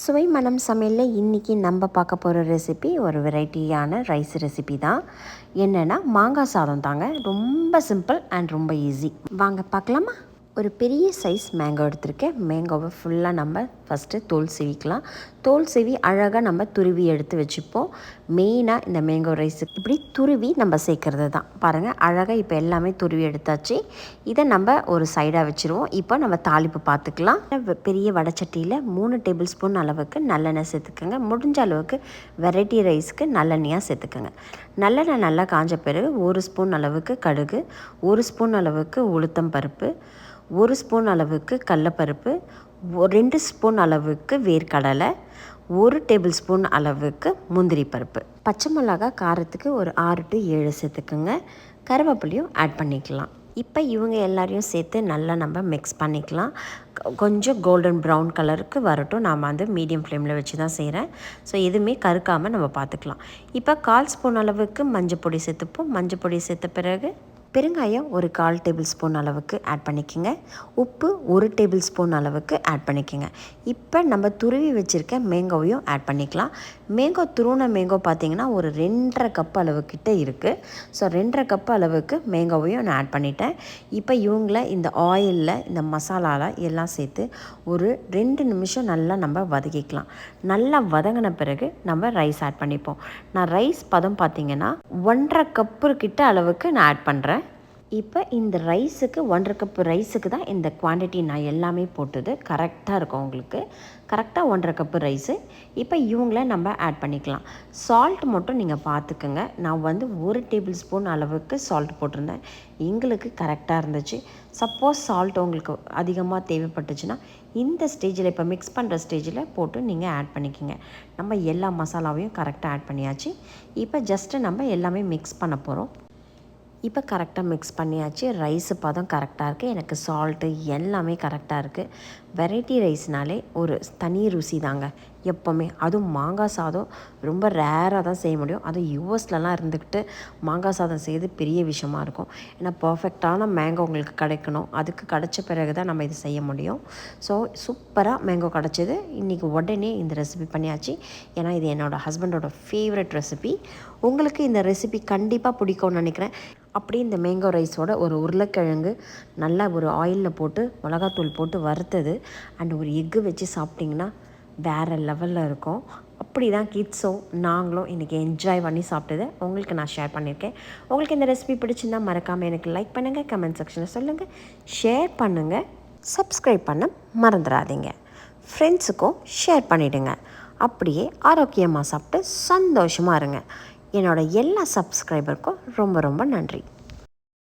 சுவை மனம் சமையலில் இன்றைக்கி நம்ம பார்க்க போகிற ரெசிபி ஒரு வெரைட்டியான ரைஸ் ரெசிபி தான். என்னென்னா மாங்காய் சாதம் தாங்க. ரொம்ப சிம்பிள் அண்ட் ரொம்ப ஈஸி வாங்க பார்க்கலாமா? ஒரு பெரிய சைஸ் மேங்கோ எடுத்திருக்கேன். மேங்கோவை ஃபுல்லாக நம்ம ஃபஸ்ட்டு தோல் சீவிக்கலாம். தோல் சீவி அழகாக நம்ம துருவி எடுத்து வச்சுப்போம். மெயினாக இந்த மேங்கோ ரைஸுக்கு இப்படி துருவி நம்ம சேர்க்குறது தான். பாருங்கள் அழகாக இப்போ எல்லாமே துருவி எடுத்தாச்சு. இதை நம்ம ஒரு சைடாக வச்சுருவோம். இப்போ நம்ம தாளிப்பு பார்த்துக்கலாம். பெரிய வடச்சட்டியில் மூணு டேபிள் ஸ்பூன் அளவுக்கு நல்லெண்ணெய் சேர்த்துக்கோங்க. முடிஞ்ச அளவுக்கு வெரைட்டி ரைஸ்க்கு நல்லெண்ணெயாக சேர்த்துக்கோங்க. நல்லெண்ணெய் நல்லா காஞ்ச பிறகு ஒரு ஸ்பூன் அளவுக்கு கடுகு ஒரு ஸ்பூன் அளவுக்கு உளுத்தம் பருப்பு ஒரு ஸ்பூன் அளவுக்கு கடலப்பருப்பு ஒ- ரெண்டு ஸ்பூன் அளவுக்கு வேர்க்கடலை ஒரு டேபிள் ஸ்பூன் அளவுக்கு முந்திரி பருப்பு. பச்சை மிளகா காரத்துக்கு ஒரு ஆறு டு ஏழு சேர்த்துக்குங்க. கருவேப்பிலையும் ஆட் பண்ணிக்கலாம். இப்போ இவங்க எல்லாரையும் சேர்த்து நல்லா நம்ம மிக்ஸ் பண்ணிக்கலாம். கொஞ்சம் கோல்டன் ப்ரௌன் கலருக்கு வரட்டும். நான் வந்து மீடியம் ஃப்ளேமில் வச்சு தான் செய்கிறேன் ஸோ எதுவுமே கருக்காமல் நம்ம பார்த்துக்கலாம். இப்போ கால் ஸ்பூன் அளவுக்கு மஞ்சள் பொடி சேர்த்துப்போம். மஞ்சள் பொடி சேர்த்த பிறகு பெருங்காயம் ஒரு கால் டேபிள் ஸ்பூன் அளவுக்கு ஆட் பண்ணிக்கோங்க. உப்பு ஒரு டேபிள் ஸ்பூன் அளவுக்கு ஆட் பண்ணிக்கோங்க. இப்போ நம்ம துருவி வச்சுருக்க மேங்கோவையும் ஆட் பண்ணிக்கலாம். மேங்கோ துருண மேங்கோ பார்த்திங்கன்னா ஒரு ரெண்டரை கப் அளவுக்கிட்ட இருக்குது ஸோ ரெண்டரை கப் அளவுக்கு மேங்கோவையும் நான் ஆட் பண்ணிட்டேன். இப்போ இவங்கள இந்த ஆயிலில் இந்த மசாலாவில் எல்லாம் சேர்த்து ஒரு ரெண்டு நிமிஷம் நல்லா நம்ம வதக்கிக்கலாம். நல்லா வதங்கின பிறகு நம்ம ரைஸ் ஆட் பண்ணிப்போம். நான் ரைஸ் பதம் பார்த்திங்கன்னா ஒன்றரை கப்பு கிட்ட அளவுக்கு நான் ஆட் பண்ணுறேன் இப்போ இந்த ரைஸுக்கு ஒன்றரை கப்பு ரைஸுக்கு தான் இந்த குவாண்டிட்டி நான் எல்லாமே போட்டது. கரெக்டாக இருக்கும் உங்களுக்கு. கரெக்டாக ஒன்றரை கப்பு ரைஸு இப்போ இவங்கள நம்ம ஆட் பண்ணிக்கலாம். சால்ட் மட்டும் நீங்கள் பார்த்துக்குங்க. நான் வந்து ஒரு டேபிள் ஸ்பூன் அளவுக்கு சால்ட் போட்டிருந்தேன். எங்களுக்கு கரெக்டாக இருந்துச்சு. சப்போஸ் சால்ட் உங்களுக்கு அதிகமாக தேவைப்பட்டுச்சுன்னா இந்த ஸ்டேஜில் இப்போ மிக்ஸ் பண்ணுற ஸ்டேஜில் போட்டு நீங்கள் ஆட் பண்ணிக்கோங்க. நம்ம எல்லா மசாலாவையும் கரெக்டாக ஆட் பண்ணியாச்சு. இப்போ ஜஸ்ட்டு நம்ம எல்லாமே மிக்ஸ் பண்ண போகிறோம் இப்போ கரெக்டாக மிக்ஸ் பண்ணியாச்சு. ரைஸு பதம் கரெக்டாக இருக்குது எனக்கு சால்ட்டு எல்லாமே கரெக்டாக இருக்குது வெரைட்டி ரைஸ்னாலே ஒரு தனி ருசி தாங்க. எப்போவுமே. அதுவும் மாங்காய் சாதம் ரொம்ப ரேராக தான் செய்ய முடியும். அதுவும் யூஎஸ்லலாம் இருந்துக்கிட்டு மாங்காய் சாதம் செய்து பெரிய விஷயமா இருக்கும். ஏன்னா பர்ஃபெக்டான மேங்கோ உங்களுக்கு கிடைக்கணும். அதுக்கு கிடைச்ச பிறகு தான் நம்ம இது செய்ய முடியும். ஸோ சூப்பராக மேங்கோ கிடச்சிது. இன்றைக்கி உடனே இந்த ரெசிபி பண்ணியாச்சு. ஏன்னா இது என்னோடய ஹஸ்பண்டோட ஃபேவரட் ரெசிபி உங்களுக்கு இந்த ரெசிபி கண்டிப்பாக பிடிக்கும்னு நினைக்கிறேன். அப்படியே இந்த மேங்கோ ரைஸோட ஒரு உருளைக்கிழங்கு நல்லா ஒரு ஆயிலில் போட்டு மிளகாத்தூள் போட்டு வறுத்தது. அண்ட் ஒரு எக்கு வச்சு சாப்பிட்டிங்கன்னா வேறு லெவலில் இருக்கும். அப்படி தான் கிட்ஸும் நாங்களும் இன்றைக்கி என்ஜாய் பண்ணி சாப்பிட்டதை உங்களுக்கு நான் ஷேர் பண்ணியிருக்கேன். உங்களுக்கு இந்த ரெசிபி பிடிச்சிருந்தா மறக்காமல் எனக்கு லைக் பண்ணுங்கள் கமெண்ட் செக்ஷனில் சொல்லுங்கள் ஷேர் பண்ணுங்கள் சப்ஸ்கிரைப் பண்ண மறந்துடாதீங்க. ஃப்ரெண்ட்ஸுக்கும் ஷேர் பண்ணிவிடுங்க அப்படியே ஆரோக்கியமாக சாப்பிட்டு சந்தோஷமாக இருங்க. என்னோட எல்லா சப்ஸ்கிரைபருக்கும் ரொம்ப ரொம்ப நன்றி.